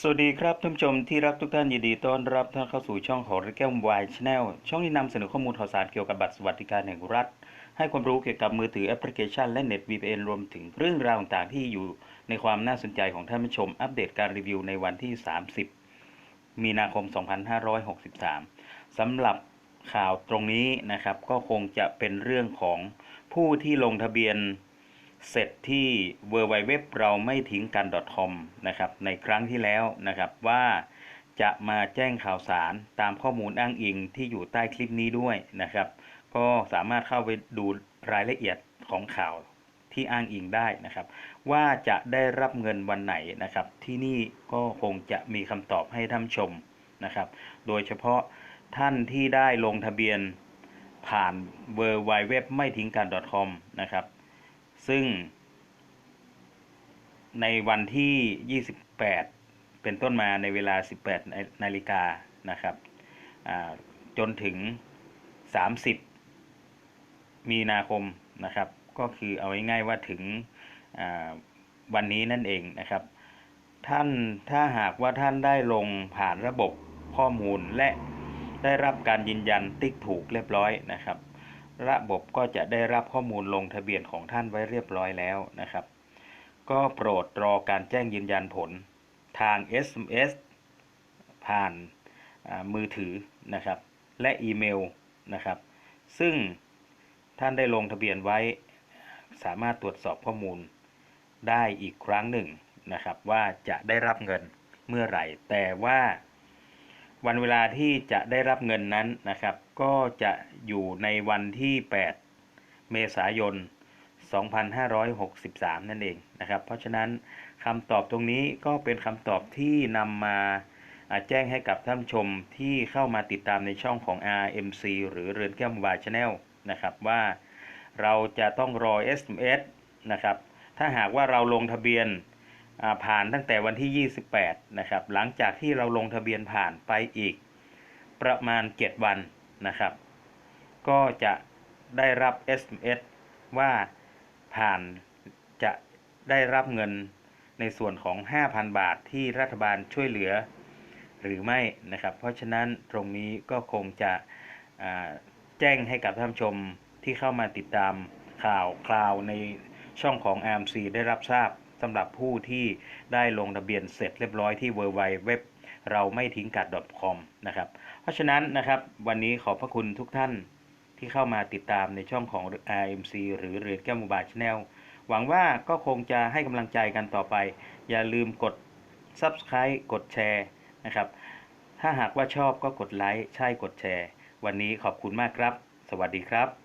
สวัสดีครับท่านผู้ชมที่รักทุกท่านยินดีต้อนรับท่านเข้าสู่ช่องของแก้ววายชแนลช่องที่นำเสนอข้อมูลข่าวสารเกี่ยวกับบัตรสวัสดิการแห่งรัฐ ให้ความรู้เกี่ยวกับมือถือแอปพลิเคชันและเน็ต VPN รวมถึงเรื่องราวต่างๆที่อยู่ในความน่าสนใจของท่านผู้ชม อัปเดตการรีวิวในวันที่ 30 มีนาคม 2563สำหรับข่าวตรงนี้นะครับก็คงจะเป็นเรื่องของผู้ที่ลงทะเบียน เสร็จที่ w w w เราไม่ทิ้งกัน .com นะครับในครั้งที่แล้วนะครับว่าจะมาแจ้งข่าวสารตามข้อมูลอ้างอิงที่อยู่ใต้คลิปนี้ด้วยนะครับ ก็สามารถเข้าไปดูรายละเอียดของข่าวที่อ้างอิงได้นะครับ ว่าจะได้รับเงินวันไหนนะครับ ที่นี่ก็คงจะมีคำตอบให้ท่านชมนะครับ โดยเฉพาะท่านที่ได้ลงทะเบียนผ่าน w w w ไม่ทิ้งกัน .com นะครับ ซึ่ง ในวันที่ 28 เป็นต้นมาในเวลา 18 นาฬิกานะครับจนถึง 30 มีนาคมนะครับ ก็คือเอาง่ายๆว่าถึงวันนี้นั่นเองนะครับ ท่านถ้าหากว่าท่านได้ลงผ่านระบบข้อมูลและได้รับการยืนยันติ๊กถูกเรียบร้อยนะครับ ระบบก็จะได้รับข้อมูลลงทะเบียนของท่านไว้เรียบร้อยแล้วนะครับ ก็โปรดรอการแจ้งยืนยันผลทาง SMS ผ่านอ่ามือถือนะครับ และอีเมลนะครับ ซึ่งท่านได้ลงทะเบียนไว้ สามารถตรวจสอบข้อมูลได้อีกครั้งหนึ่งนะครับ ว่าจะได้รับเงินเมื่อไหร่ แต่ว่า วันเวลาที่จะได้รับเงินนั้นนะครับ ก็จะอยู่ในวันที่ 8 เมษายน 2563 นั่นเองนะครับ เพราะฉะนั้นคำตอบตรงนี้ก็เป็นคำตอบที่นำมาแจ้งให้กับท่านชมที่เข้ามาติดตามในช่องของ RMC หรือเรือนแก้วมบายชาแนลนะครับว่าเราจะต้องรอ SMS นะครับ ถ้าหากว่าเราลงทะเบียน ผ่านตั้งแต่วันที่ 28 นะครับ หลังจากที่เราลงทะเบียนผ่านไปอีกประมาณ 7 วันนะครับ ก็จะได้รับ SMS ว่าผ่านจะได้รับเงินในส่วนของ 5,000 บาทที่รัฐบาลช่วยเหลือหรือไม่นะครับ เพราะฉะนั้นตรงนี้ก็คงจะแจ้งให้กับท่านผู้ชมที่เข้ามาติดตามข่าวคราวในช่องของ RMC ได้รับทราบ สำหรับผู้ที่ได้ลงทะเบียนเสร็จเรียบร้อยที่ w w w เราไม่ทิ้งกัด .com นะครับ เพราะฉะนั้นนะครับวันนี้ขอบพระคุณทุกท่านที่เข้ามาติดตามในช่องของ RMC หรือเรือนแก้วมูบาชแนลหวังว่าก็คงจะให้กำลังใจกันต่อไป อย่าลืมกด Subscribe กดแชร์นะครับ ถ้าหากว่าชอบก็กดไลค์ใช่กดแชร์ วันนี้ขอบคุณมากครับ สวัสดีครับ